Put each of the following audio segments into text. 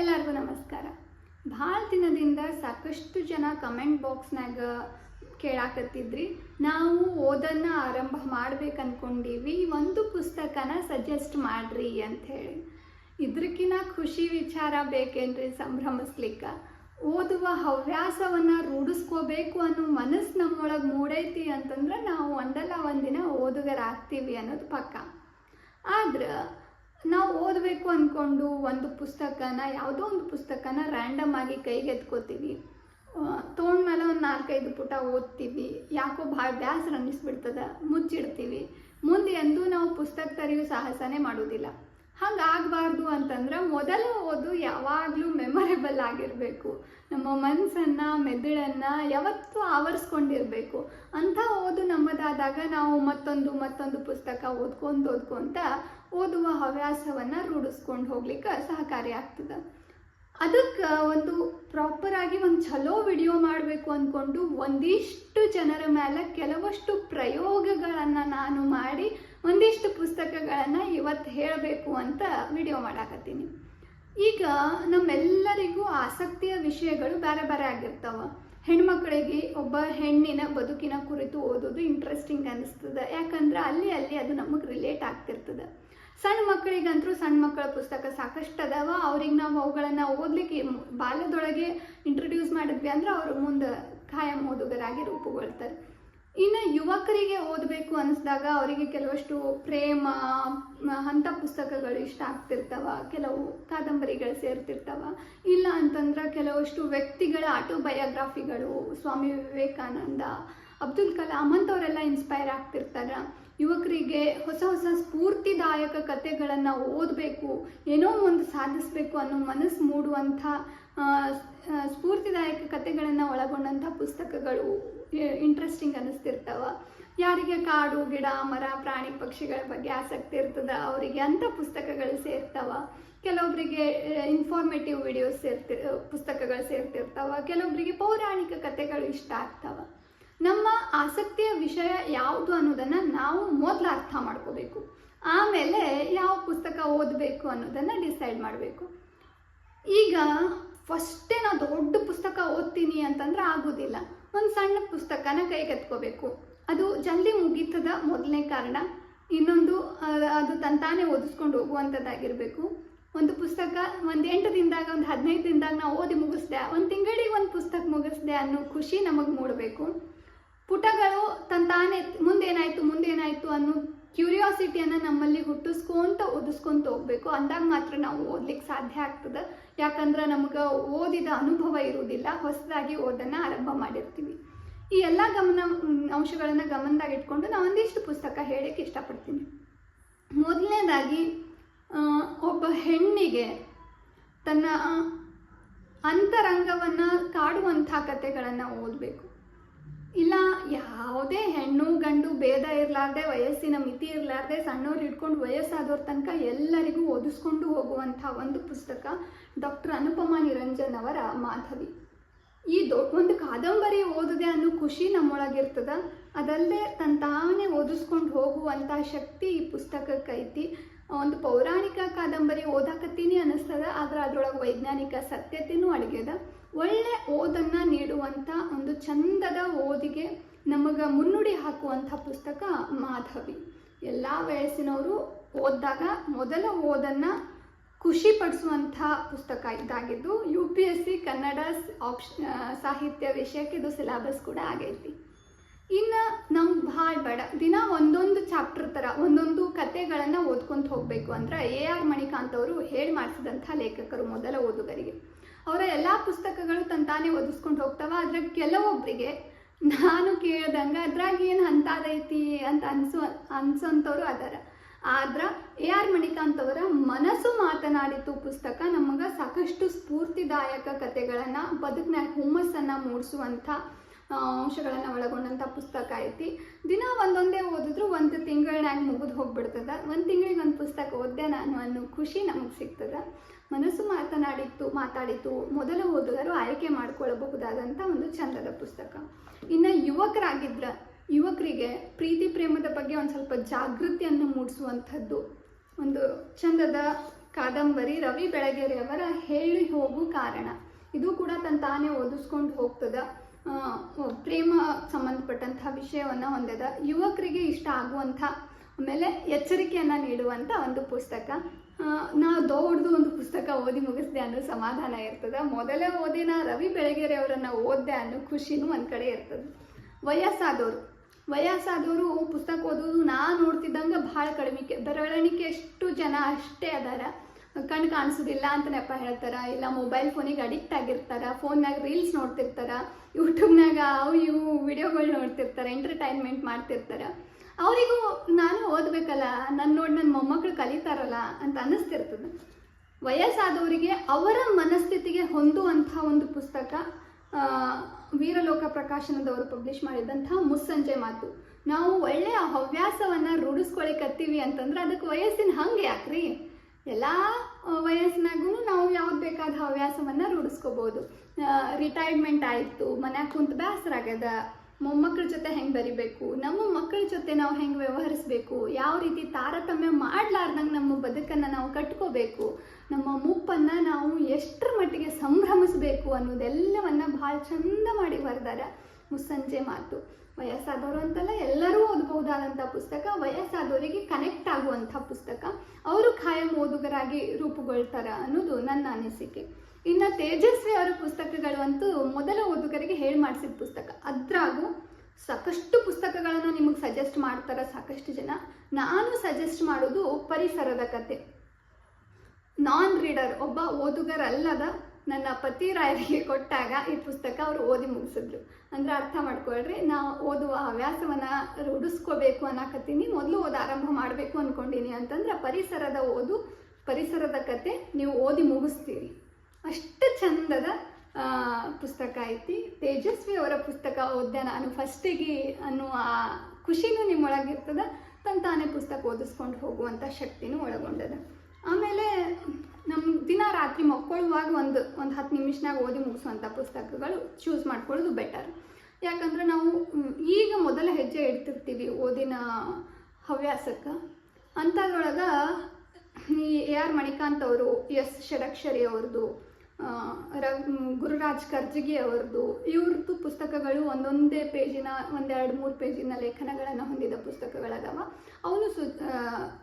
ಎಲ್ಲರಿಗೂ ನಮಸ್ಕಾರ. ಭಾಳ ದಿನದಿಂದ ಸಾಕಷ್ಟು ಜನ ಕಮೆಂಟ್ ಬಾಕ್ಸ್ನಾಗ ಕೇಳಾಕತ್ತಿದ್ರಿ. ನಾವು ಓದನ್ನ ಆರಂಭ ಮಾಡ್ಬೇಕು ಅನ್ಕೊಂಡೀವಿ ಒಂದು ಪುಸ್ತಕನ ಸಜೆಸ್ಟ್ ಮಾಡ್ರಿ ಅಂತ ಹೇಳಿ ಇದ್ರಕಿನ ಖುಷಿ ವಿಚಾರ ಬೇಕೇನ್ರಿ ಸಂಭ್ರಮಿಸ್ಲಿಕ್ಕೆ? ಓದುವ ಹವ್ಯಾಸವನ್ನ ರೂಢಿಸ್ಕೋಬೇಕು ಅನ್ನೋ ಮನಸ್ಸು ನಮ್ಮೊಳಗೆ ಮೂಡೈತಿ ಅಂತಂದ್ರೆ ನಾವು ಒಂದಲ್ಲ ಒಂದಿನ ಓದುಗರಾಗ್ತೀವಿ ಅನ್ನೋದು ಪಕ್ಕ. ಆದ್ರೆ ನಾವು ಓದಬೇಕು ಅಂದ್ಕೊಂಡು ಒಂದು ಪುಸ್ತಕನ, ಯಾವುದೋ ಒಂದು ಪುಸ್ತಕನ ರ್ಯಾಂಡಮ್ ಆಗಿ ಕೈಗೆ ಎತ್ಕೋತೀವಿ ಮೇಲೆ ಒಂದು ನಾಲ್ಕೈದು ಪುಟ ಓದ್ತೀವಿ. ಯಾಕೋ ಭಾಳ ಬೇಸರ ಅನ್ನಿಸ್ಬಿಡ್ತದ ಮುಚ್ಚಿಡ್ತೀವಿ. ಮುಂದೆ ಎಂದೂ ನಾವು ಪುಸ್ತಕ ತರೆಯೋ ಸಾಹಸನೇ ಮಾಡೋದಿಲ್ಲ. ಹಾಗಾಗಬಾರ್ದು ಅಂತಂದ್ರೆ ಮೊದಲ ಓದು ಯಾವಾಗಲೂ ಮೆಮೊರೇಬಲ್ ಆಗಿರಬೇಕು. ನಮ್ಮ ಮನಸ್ಸನ್ನು ಮೆದುಳನ್ನು ಯಾವತ್ತೂ ಆವರಿಸ್ಕೊಂಡಿರಬೇಕು. ಅಂಥ ಓದು ನಾವು ಮತ್ತೊಂದು ಮತ್ತೊಂದು ಪುಸ್ತಕ ಓದ್ಕೊಂಡು ಓದ್ಕೊಂತ ಓದುವ ಹವ್ಯಾಸವನ್ನು ರೂಢಿಸ್ಕೊಂಡು ಹೋಗ್ಲಿಕ್ಕೆ ಸಹಕಾರಿ ಆಗ್ತದೆ. ಅದಕ್ಕೆ ಒಂದು ಪ್ರಾಪರಾಗಿ ಒಂದು ಚಲೋ ವಿಡಿಯೋ ಮಾಡಬೇಕು ಅಂದ್ಕೊಂಡು ಒಂದಿಷ್ಟು ಜನರ ಮೇಲೆ ಕೆಲವಷ್ಟು ಪ್ರಯೋಗಗಳನ್ನು ನಾನು ಮಾಡಿ ಒಂದಿಷ್ಟು ಪುಸ್ತಕಗಳನ್ನು ಇವತ್ತು ಹೇಳಬೇಕು ಅಂತ ವಿಡಿಯೋ ಮಾಡಾಕತ್ತೀನಿ. ಈಗ ನಮ್ಮೆಲ್ಲರಿಗೂ ಆಸಕ್ತಿಯ ವಿಷಯಗಳು ಬೇರೆ ಬೇರೆ ಆಗಿರ್ತಾವ. ಹೆಣ್ಮಕ್ಳಿಗೆ ಒಬ್ಬ ಹೆಣ್ಣಿನ ಬದುಕಿನ ಕುರಿತು ಓದೋದು ಇಂಟ್ರೆಸ್ಟಿಂಗ್ ಅನಿಸ್ತದೆ. ಯಾಕಂದ್ರೆ ಅಲ್ಲಿ ಅಲ್ಲಿ ಅದು ನಮಗೆ ರಿಲೇಟ್ ಆಗ್ತಿರ್ತದೆ. ಸಣ್ಣ ಮಕ್ಕಳಿಗಂತರೂ ಸಣ್ಣ ಮಕ್ಕಳ ಪುಸ್ತಕ ಸಾಕಷ್ಟು ಅದಾವ. ಅವ್ರಿಗೆ ನಾವು ಅವುಗಳನ್ನು ಓದಲಿಕ್ಕೆ ಬಾಲ್ಯದೊಳಗೆ ಇಂಟ್ರೊಡ್ಯೂಸ್ ಮಾಡಿದ್ವಿ ಅಂದ್ರೆ ಅವರು ಮುಂದೆ ಖಾಯಂ ಓದುಗರಾಗಿ ರೂಪುಗೊಳ್ತಾರೆ. ಇನ್ನು ಯುವಕರಿಗೆ ಓದಬೇಕು ಅನಿಸಿದಾಗ ಅವರಿಗೆ ಕೆಲವಷ್ಟು ಪ್ರೇಮ ಅಂಥ ಪುಸ್ತಕಗಳು ಇಷ್ಟ ಆಗ್ತಿರ್ತಾವ, ಕೆಲವು ಕಾದಂಬರಿಗಳು ಸೇರ್ತಿರ್ತಾವ. ಇಲ್ಲ ಅಂತಂದ್ರೆ ಕೆಲವಷ್ಟು ವ್ಯಕ್ತಿಗಳ ಆಟೋಬಯೋಗ್ರಾಫಿಗಳು ಸ್ವಾಮಿ ವಿವೇಕಾನಂದ, ಅಬ್ದುಲ್ ಕಲಾಂ ಅಂಥವರೆಲ್ಲ ಇನ್ಸ್ಪೈರ್ ಆಗ್ತಿರ್ತಾರೆ. ಯುವಕರಿಗೆ ಹೊಸ ಹೊಸ ಸ್ಫೂರ್ತಿದಾಯಕ ಕಥೆಗಳನ್ನು ಓದಬೇಕು, ಏನೋ ಒಂದು ಸಾಧಿಸಬೇಕು ಅನ್ನೋ ಮನಸ್ಸು ಮೂಡುವಂಥ ಸ್ಫೂರ್ತಿದಾಯಕ ಕಥೆಗಳನ್ನು ಒಳಗೊಂಡಂಥ ಪುಸ್ತಕಗಳು ಇಂಟ್ರೆಸ್ಟಿಂಗ್ ಅನ್ನಿಸ್ತಿರ್ತಾವ ಯಾರಿಗೆ ಕಾಡು, ಗಿಡ, ಮರ, ಪ್ರಾಣಿ ಪಕ್ಷಿಗಳ ಬಗ್ಗೆ ಆಸಕ್ತಿ ಇರ್ತದ, ಅವರಿಗೆ ಅಂಥ ಪುಸ್ತಕಗಳು ಸೇರ್ತಾವ. ಕೆಲವೊಬ್ಬರಿಗೆ ಇನ್ಫಾರ್ಮೇಟಿವ್ ವಿಡಿಯೋಸ್ ಸೇರ್ತಿ ಪುಸ್ತಕಗಳು ಸೇರ್ತಿರ್ತಾವ. ಕೆಲವೊಬ್ಬರಿಗೆ ಪೌರಾಣಿಕ ಕಥೆಗಳು ಇಷ್ಟ ಆಗ್ತಾವ. ನಮ್ಮ ಆಸಕ್ತಿಯ ವಿಷಯ ಯಾವುದು ಅನ್ನೋದನ್ನು ನಾವು ಮೊದಲು ಅರ್ಥ ಮಾಡ್ಕೋಬೇಕು. ಆಮೇಲೆ ಯಾವ ಪುಸ್ತಕ ಓದಬೇಕು ಅನ್ನೋದನ್ನು ಡಿಸೈಡ್ ಮಾಡಬೇಕು. ಈಗ ಫಸ್ಟೇ ನಾವು ದೊಡ್ಡ ಪುಸ್ತಕ ಓದ್ತೀನಿ ಅಂತಂದ್ರೆ ಆಗೋದಿಲ್ಲ. ಒಂದು ಸಣ್ಣ ಪುಸ್ತಕನ ಕೈಗೆತ್ಕೋಬೇಕು ಅದು ಜಲ್ದಿ ಮುಗೀತದ ಮೊದಲನೇ ಕಾರಣ. ಇನ್ನೊಂದು ಅದು ತಂತಾನೇ ಓದಿಸ್ಕೊಂಡು ಹೋಗುವಂಥದ್ದಾಗಿರಬೇಕು. ಒಂದು ಪುಸ್ತಕ ಒಂದು ಎಂಟು ದಿನದಾಗ, ಒಂದು ಹದಿನೈದು ದಿನದಾಗ ನಾವು ಓದಿ ಮುಗಿಸ್ದೆ, ಒಂದು ತಿಂಗಳಿಗೆ ಒಂದು ಪುಸ್ತಕ ಮುಗಿಸ್ದೆ ಅನ್ನೋ ಖುಷಿ ನಮಗೆ ಮೂಡಬೇಕು. ಪುಟಗಳು ತಂತಾನೆ ಮುಂದೇನಾಯ್ತು ಅನ್ನೋ ಕ್ಯೂರಿಯಾಸಿಟಿಯನ್ನು ನಮ್ಮಲ್ಲಿ ಹುಟ್ಟಿಸ್ಕೊಂತ ಓದಿಸ್ಕೊಂತ ಹೋಗ್ಬೇಕು. ಅಂದಾಗ ಮಾತ್ರ ನಾವು ಓದ್ಲಿಕ್ಕೆ ಸಾಧ್ಯ ಆಗ್ತದೆ. ಯಾಕಂದ್ರೆ ನಮ್ಗೆ ಓದಿದ ಅನುಭವ ಇರುವುದಿಲ್ಲ. ಹೊಸದಾಗಿ ಓದನ್ನು ಆರಂಭ ಮಾಡಿರ್ತೀವಿ. ಈ ಎಲ್ಲ ಗಮನ, ಅಂಶಗಳನ್ನು ಗಮನದಾಗ ಇಟ್ಕೊಂಡು ನಾನು ಒಂದಿಷ್ಟು ಪುಸ್ತಕ ಹೇಳಕ್ಕೆ ಇಷ್ಟಪಡ್ತೀನಿ. ಮೊದಲನೇದಾಗಿ ಒಬ್ಬ ಹೆಣ್ಣಿಗೆ ತನ್ನ ಅಂತರಂಗವನ್ನು ಕಾಡುವಂಥ ಕಥೆಗಳನ್ನು ಓದಬೇಕು. ಇಲ್ಲ, ಯಾವುದೇ ಹೆಣ್ಣು, ಗಂಡು ಭೇದ ಇರಲಾರ್ದೆ, ವಯಸ್ಸಿನ ಮಿತಿ ಇರಲಾರ್ದೆ, ಸಣ್ಣವ್ರು ಹಿಡ್ಕೊಂಡು ವಯಸ್ಸಾದವ್ರ ತನಕ ಎಲ್ಲರಿಗೂ ಓದಿಸ್ಕೊಂಡು ಹೋಗುವಂಥ ಒಂದು ಪುಸ್ತಕ ಡಾಕ್ಟರ್ ಅನುಪಮಾ ನಿರಂಜನ್ ಅವರ ಮಾಧವಿ. ಈ ದೊಡ್ಡ ಒಂದು ಕಾದಂಬರಿ ಓದಿದೆ ಅನ್ನೋ ಖುಷಿ ನಮ್ಮೊಳಗಿರ್ತದ. ಅದಲ್ಲದೆ ತನ್ನ ತಾನೇ ಓದಿಸ್ಕೊಂಡು ಹೋಗುವಂಥ ಶಕ್ತಿ ಈ ಪುಸ್ತಕಕ್ಕೆ ಐತಿ ಒಂದು ಪೌರಾಣಿಕ ಕಾದಂಬರಿ ಓದಾಕತ್ತೀನಿ ಅನ್ನಿಸ್ತದ ಆದ್ರೆ ಅದ್ರೊಳಗೆ ವೈಜ್ಞಾನಿಕ ಸತ್ಯತೆಯೂ ಅಡಗ್ಯದ. ಒಳ್ಳೆ ಓದನ್ನು ನೀಡುವಂಥ ಒಂದು ಚಂದದ ಓದಿಗೆ ನಮಗೆ ಮುನ್ನುಡಿ ಹಾಕುವಂಥ ಪುಸ್ತಕ ಮಾಧವಿ. ಎಲ್ಲ ವಯಸ್ಸಿನವರು ಓದಿದಾಗ ಮೊದಲ ಓದನ್ನು ಖುಷಿ ಪಡಿಸುವಂಥ ಪುಸ್ತಕ ಇದಾಗಿದ್ದು, U P S C Kannada ಆಪ್ಷ ಸಾಹಿತ್ಯ ವಿಷಯಕ್ಕೆ ಇದು ಸಿಲೆಬಸ್ ಕೂಡ ಆಗೈತಿ. ಇನ್ನು ನಮ್ಗೆ ಭಾಳ ಬೇಡ. ದಿನ ಒಂದೊಂದು ಚಾಪ್ಟರ್ ಥರ ಒಂದೊಂದು ಕತೆಗಳನ್ನು ಓದ್ಕೊಂತ ಹೋಗಬೇಕು ಅಂದ್ರೆ ಎ ಆರ್ ಮಣಿಕಾಂತ್ ಅವರು ಹೇಳಿ ಮಾಡಿಸಿದಂಥ ಲೇಖಕರು ಮೊದಲ ಓದುಗರಿಗೆ. ಅವರ ಎಲ್ಲ ಪುಸ್ತಕಗಳು ತಂತಾನೆ ಓದಿಸ್ಕೊಂಡು ಹೋಗ್ತಾವ. ಅದ್ರಾಗ ಕೆಲವೊಬ್ಬರಿಗೆ ನಾನು ಕೇಳ್ದಂಗೆ ಅದ್ರಾಗ ಏನು ಅಂಥದೈತಿ ಅಂತ ಅನ್ಸು ಅನ್ಸೋಂಥವ್ರು ಅದಾರ. ಆದ್ರೆ ಎ ಆರ್ ಮಣಿಕಾಂತ್ ಅವರ ಮನಸ್ಸು ಮಾತನಾಡಿತು ಪುಸ್ತಕ ನಮಗೆ ಸಾಕಷ್ಟು ಸ್ಫೂರ್ತಿದಾಯಕ ಕಥೆಗಳನ್ನು ಬದುಕಿನ ಹುಮ್ಮಸ್ಸನ್ನು ಮೂಡಿಸುವಂಥ ಅಂಶಗಳನ್ನು ಒಳಗೊಂಡಂಥ ಪುಸ್ತಕ ಐತಿ. ದಿನ ಒಂದೊಂದೇ ಓದಿದ್ರು ಒಂದು ತಿಂಗಳನ್ಯಾಗ ಮುಗಿದು ಹೋಗ್ಬಿಡ್ತದೆ. ಒಂದು ತಿಂಗಳಿಗೆ ಒಂದು ಪುಸ್ತಕ ಓದ್ದೆ ನಾನು ಅನ್ನೋ ಖುಷಿ ನಮಗೆ ಸಿಗ್ತದೆ. ಮನಸ್ಸು ಮಾತನಾಡಿತ್ತು ಮಾತಾಡಿತು ಮೊದಲ ಓದುಗರು ಆಯ್ಕೆ ಮಾಡ್ಕೊಳ್ಳಬಹುದಾದಂಥ ಒಂದು ಚಂದದ ಪುಸ್ತಕ. ಇನ್ನು ಯುವಕರಾಗಿದ್ರ, ಯುವಕರಿಗೆ ಪ್ರೀತಿ ಪ್ರೇಮದ ಬಗ್ಗೆ ಒಂದು ಸ್ವಲ್ಪ ಜಾಗೃತಿಯನ್ನು ಮೂಡಿಸುವಂಥದ್ದು ಒಂದು ಚಂದದ ಕಾದಂಬರಿ ರವಿ ಬೆಳಗೆರೆಯವರ ಹೇಳಿ ಹೋಗು ಕಾರಣ. ಇದು ಕೂಡ ತನ್ನ ತಾನೇ ಓದಿಸ್ಕೊಂಡು ಹೋಗ್ತದ. ಪ್ರೇಮ ಸಂಬಂಧಪಟ್ಟಂತಹ ವಿಷಯವನ್ನು ಹೊಂದಿದೆ ಯುವಕರಿಗೆ ಇಷ್ಟ ಆಗುವಂಥ ಆಮೇಲೆ ಎಚ್ಚರಿಕೆಯನ್ನು ನೀಡುವಂಥ ಒಂದು ಪುಸ್ತಕ. ನಾ ದೊಡ್ಡದು ಒಂದು ಪುಸ್ತಕ ಓದಿ ಮುಗಿಸಿದೆ ಅನ್ನೋ ಸಮಾಧಾನ ಇರ್ತದೆ. ಮೊದಲೇ ಓದಿನ ರವಿ ಬೆಳಗೆರೆ ಅವರನ್ನು ಓದಿದೆ ಅನ್ನೋ ಖುಷಿನೂ ಒಂದು ಕಡೆ ಇರ್ತದೆ. ವಯಸ್ಸಾದವರು ವಯಸ್ಸಾದವರು ಪುಸ್ತಕ ಓದೋದು ನಾ ನೋಡ್ತಿದ್ದಂಗೆ ಭಾಳ ಕಡಿಮೆ. ಬೆರಳಿಕೆ ಎಷ್ಟು ಜನ ಅಷ್ಟೇ ಅದಾರ. ಕಣ್ಣು ಕಾಣಿಸೋದಿಲ್ಲ ಅಂತ ನೆಪ ಹೇಳ್ತಾರ. ಇಲ್ಲ ಮೊಬೈಲ್ ಫೋನಿಗೆ ಅಡಿಕ್ಟ್ ಆಗಿರ್ತಾರ. ಫೋನ್ನಾಗ ರೀಲ್ಸ್ ನೋಡ್ತಿರ್ತಾರ. ಯೂಟ್ಯೂಬ್ನಾಗ ಅವು ಇವು ವಿಡಿಯೋಗಳು ನೋಡ್ತಿರ್ತಾರೆ. ಎಂಟರ್ಟೈನ್ಮೆಂಟ್ ಮಾಡ್ತಿರ್ತಾರೆ. ಅವರಿಗೂ ನಾನು ಓದಬೇಕಲ್ಲ ನನ್ನ ನೋಡಿ ನನ್ನ ಮೊಮ್ಮಕ್ಕಳು ಕಲಿತಾರಲ್ಲ ಅಂತ ಅನ್ನಿಸ್ತಿರ್ತದೆ. ವಯಸ್ಸಾದವರಿಗೆ ಅವರ ಮನಸ್ಥಿತಿಗೆ ಹೊಂದುವಂಥ ಒಂದು ಪುಸ್ತಕ ವೀರಲೋಕ ಪ್ರಕಾಶನದವರು ಪಬ್ಲಿಷ್ ಮಾಡಿದಂತಹ ಮುಸ್ಸಂಜೆ ಮಾತು. ನಾವು ಒಳ್ಳೆಯ ಹವ್ಯಾಸವನ್ನು ರೂಢಿಸ್ಕೊಳಿಕತ್ತೀವಿ ಅಂತಂದ್ರೆ ಅದಕ್ಕೆ ವಯಸ್ಸಿನ ಹಂಗೆ ಯಾಕ್ರಿ? ಎಲ್ಲ ವಯಸ್ಸಿನಾಗೂ ನಾವು ಯಾವ್ದು ಬೇಕಾದ ಹವ್ಯಾಸವನ್ನು ರೂಢಿಸ್ಕೋಬೋದು. ರಿಟೈರ್ಮೆಂಟ್ ಆಯಿತು, ಮನ್ಯಾಗ ಕುಂತು ಬೇಸರ ಆಗ್ಯದ ಮೊಮ್ಮಕ್ಕಳ ಜೊತೆ ಹೆಂಗೆ ಬರಿಬೇಕು, ನಮ್ಮ ಮಕ್ಕಳ ಜೊತೆ ನಾವು ಹೆಂಗೆ ವ್ಯವಹರಿಸಬೇಕು, ಯಾವ ರೀತಿ ತಾರತಮ್ಯ ಮಾಡ್ಲಾರ್ದಂಗೆ ನಮ್ಮ ಬದುಕನ್ನು ನಾವು ಕಟ್ಕೋಬೇಕು, ನಮ್ಮ ಮುಪ್ಪನ್ನು ನಾವು ಎಷ್ಟರ ಮಟ್ಟಿಗೆ ಸಂಭ್ರಮಿಸಬೇಕು ಅನ್ನೋದೆಲ್ಲವನ್ನು ಭಾಳ ಚಂದ ಮಾಡಿ ಬರೆದಾರ. ಮುಸ್ಸಂಜೆ ಮಾತು. ವಯಸ್ಸಾದವರು ಅಂತಲ್ಲ ಎಲ್ಲರೂ ಓದಬಹುದಾದಂಥ ಪುಸ್ತಕ, ವಯಸ್ಸಾದವರಿಗೆ ಕನೆಕ್ಟ್ ಆಗುವಂಥ ಪುಸ್ತಕ. ಅವರು ಖಾಯಂ ಓದುಗರಾಗಿ ರೂಪುಗೊಳ್ತಾರೆ ಅನ್ನೋದು ನನ್ನ ಅನಿಸಿಕೆ. ಇನ್ನು ತೇಜಸ್ವಿ ಅವರ ಪುಸ್ತಕಗಳು ಅಂತೂ ಮೊದಲ ಓದುಗರಿಗೆ ಹೇಳಿ ಮಾಡಿಸಿದ ಪುಸ್ತಕ. ಅದ್ರಾಗೂ ಸಾಕಷ್ಟು ಪುಸ್ತಕಗಳನ್ನು ನಿಮಗೆ ಸಜೆಸ್ಟ್ ಮಾಡ್ತಾರೆ ಸಾಕಷ್ಟು ಜನ. ನಾನು ಸಜೆಸ್ಟ್ ಮಾಡೋದು ಪರಿಸರದ ಕತೆ. ನಾನ್ ರೀಡರ್ ಒಬ್ಬ ಓದುಗರಲ್ಲದ ನನ್ನ ಪತಿ ರಾಯರಿಗೆ ಕೊಟ್ಟಾಗ ಈ ಪುಸ್ತಕ ಅವರು ಓದಿ ಮುಗಿಸಿದ್ರು. ಅಂದ್ರೆ ಅರ್ಥ ಮಾಡ್ಕೊಳ್ರಿ ನಾ ಓದುವ ಹವ್ಯಾಸವನ್ನು ರೂಢಿಸ್ಕೋಬೇಕು ಅನ್ನಕತ್ತೀನಿ, ಮೊದಲು ಓದ ಆರಂಭ ಮಾಡಬೇಕು ಅನ್ಕೊಂಡಿನಿ ಅಂತಂದ್ರೆ ಪರಿಸರದ ಓದು, ಪರಿಸರದ ಕತೆ ನೀವು ಓದಿ ಮುಗಿಸ್ತೀರಿ. ಅಷ್ಟು ಚಂದದ ಪುಸ್ತಕ ಐತಿ. ತೇಜಸ್ವಿ ಅವರ ಪುಸ್ತಕ ಓದ್ದೆ ನಾನು ಫಸ್ಟಿಗೆ ಅನ್ನುವ ಆ ಖುಷಿನೂ ನಿಮ್ಮೊಳಗಿರ್ತದ ತನ್ನ ತಾನೇ ಪುಸ್ತಕ ಓದಿಸ್ಕೊಂಡು ಹೋಗುವಂಥ ಶಕ್ತಿನೂ ಒಳಗೊಂಡದ. ಆಮೇಲೆ ರಾತ್ರಿ ಮಕ್ಕೊಳ್ಳುವಾಗ ಒಂದು ಒಂದು ಹತ್ತು ನಿಮಿಷನಾಗ ಓದಿ ಮುಗಿಸುವಂಥ ಪುಸ್ತಕಗಳು ಚೂಸ್ ಮಾಡ್ಕೊಳ್ಳೋದು ಬೆಟರ್ ಯಾಕಂದ್ರೆ ನಾವು ಈಗ ಮೊದಲ ಹೆಜ್ಜೆ ಇಡ್ತಿರ್ತೀವಿ ಓದಿನ ಹವ್ಯಾಸಕ್ಕೆ. ಅಂಥದ್ರೊಳಗೆ ಎ ಆರ್ ಮಣಿಕಾಂತ್ ಅವರು, ಎಸ್ ಷಡಕ್ಷರಿ ಅವ್ರದ್ದು ಗುರುರಾಜ್ ಕರ್ಜಗಿ ಅವರದು ಇವ್ರದ್ದು ಪುಸ್ತಕಗಳು ಒಂದೊಂದೇ ಪೇಜಿನ, ಒಂದೆರಡು ಮೂರು ಪೇಜಿನ ಲೇಖನಗಳನ್ನು ಹೊಂದಿದ ಪುಸ್ತಕಗಳದಾವ. ಅವನು ಸು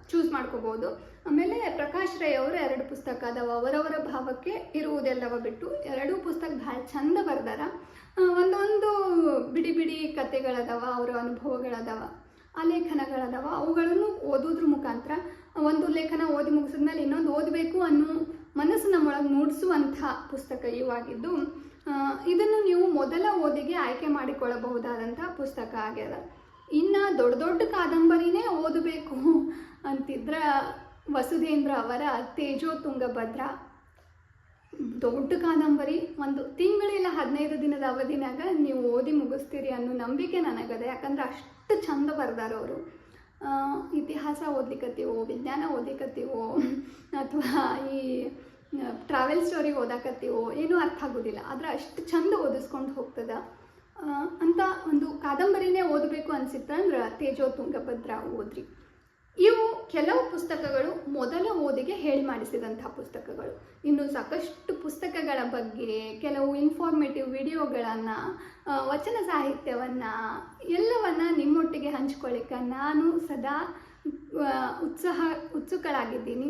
ಚೂಸ್ ಮಾಡ್ಕೋಬೋದು. ಆಮೇಲೆ ಪ್ರಕಾಶ್ ರೈ ಅವರು ಎರಡು ಪುಸ್ತಕ ಅದಾವ. ಅವರವರ ಭಾವಕ್ಕೆ ಇರುವುದೆಲ್ಲವ ಬಿಟ್ಟು ಎರಡೂ ಪುಸ್ತಕ ಭಾಳ ಚಂದ ಬರ್ದಾರ. ಒಂದೊಂದು ಬಿಡಿ ಬಿಡಿ ಕತೆಗಳದಾವ, ಅವರ ಅನುಭವಗಳದಾವ, ಆ ಲೇಖನಗಳದಾವ. ಅವುಗಳನ್ನು ಓದೋದ್ರ ಮುಖಾಂತರ, ಒಂದು ಲೇಖನ ಓದಿ ಮುಗಿಸಿದ್ಮೇಲೆ ಇನ್ನೊಂದು ಓದಬೇಕು ಅನ್ನೋ ಮನಸ್ಸು ನಮ್ಮೊಳಗೆ ಮೂಡಿಸುವಂಥ ಪುಸ್ತಕ ಇವಾಗಿದ್ದು ಇದನ್ನು ನೀವು ಮೊದಲ ಓದಿಗೆ ಆಯ್ಕೆ ಮಾಡಿಕೊಳ್ಳಬಹುದಾದಂಥ ಪುಸ್ತಕ ಆಗ್ಯದ. ಇನ್ನು ದೊಡ್ಡ ದೊಡ್ಡ ಕಾದಂಬರಿನೇ ಓದಬೇಕು ಅಂತಿದ್ರ ವಸುಧೇಂದ್ರ ಅವರ ತೇಜೋ ತುಂಗಭದ್ರ ದೊಡ್ಡ ಕಾದಂಬರಿ, ಒಂದು ತಿಂಗಳಿಲ್ಲ ಹದಿನೈದು ದಿನದ ಅವಧಿನಾಗ ನೀವು ಓದಿ ಮುಗಿಸ್ತೀರಿ ಅನ್ನೋ ನಂಬಿಕೆ ನನಗದೆ, ಯಾಕಂದ್ರೆ ಅಷ್ಟು ಚಂದ ಬರ್ದಾರ ಅವರು. ಇತಿಹಾಸ ಓದ್ಲಿಕ್ಕತ್ತೀವೋ ವಿಜ್ಞಾನ ಓದ್ಲಿಕ್ಕತ್ತೀವೋ ಅಥವಾ ಈ ಟ್ರಾವೆಲ್ ಸ್ಟೋರಿ ಓದಾಕತ್ತೀವೋ ಏನೂ ಅರ್ಥ ಆಗೋದಿಲ್ಲ. ಆದ್ರೆ ಅಷ್ಟು ಚಂದ ಓದಿಸ್ಕೊಂಡು ಹೋಗ್ತದ. ಅಂತ ಒಂದು ಕಾದಂಬರಿನೇ ಓದಬೇಕು ಅನಿಸಿತ್ತಂದ್ರೆ ತೇಜೋ ತುಂಗಭದ್ರ ಓದ್ರಿ. ಕೆಲವು ಪುಸ್ತಕಗಳು ಮೊದಲ ಓದಿಗೆ ಹೇಳಿ ಮಾಡಿಸಿದಂತಹ ಪುಸ್ತಕಗಳು. ಇನ್ನು ಸಾಕಷ್ಟು ಪುಸ್ತಕಗಳ ಬಗ್ಗೆ, ಕೆಲವು ಇನ್ಫಾರ್ಮೇಟಿವ್ ವಿಡಿಯೋಗಳನ್ನು ವಚನ ಸಾಹಿತ್ಯವನ್ನು ಎಲ್ಲವನ್ನು ನಿಮ್ಮೊಟ್ಟಿಗೆ ಹಂಚ್ಕೊಳ್ಳಿಕ್ಕೆ ನಾನು ಸದಾ ಉತ್ಸಾಹ, ಉತ್ಸುಕಳಾಗಿದ್ದೀನಿ.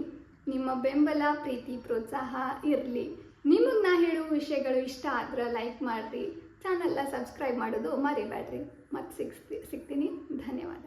ನಿಮ್ಮ ಬೆಂಬಲ, ಪ್ರೀತಿ, ಪ್ರೋತ್ಸಾಹ ಇರಲಿ. ನಿಮಗೆ ನಾ ಹೇಳುವ ವಿಷಯಗಳು ಇಷ್ಟ ಆದ್ರೆ ಲೈಕ್ ಮಾಡಿರಿ. ಚಾನಲ್ನ ಸಬ್ಸ್ಕ್ರೈಬ್ ಮಾಡೋದು ಮರಿಬೇಡ್ರಿ ಮತ್ತೆ ಸಿಗ್ತಿ ಸಿಗ್ತೀನಿ. ಧನ್ಯವಾದ.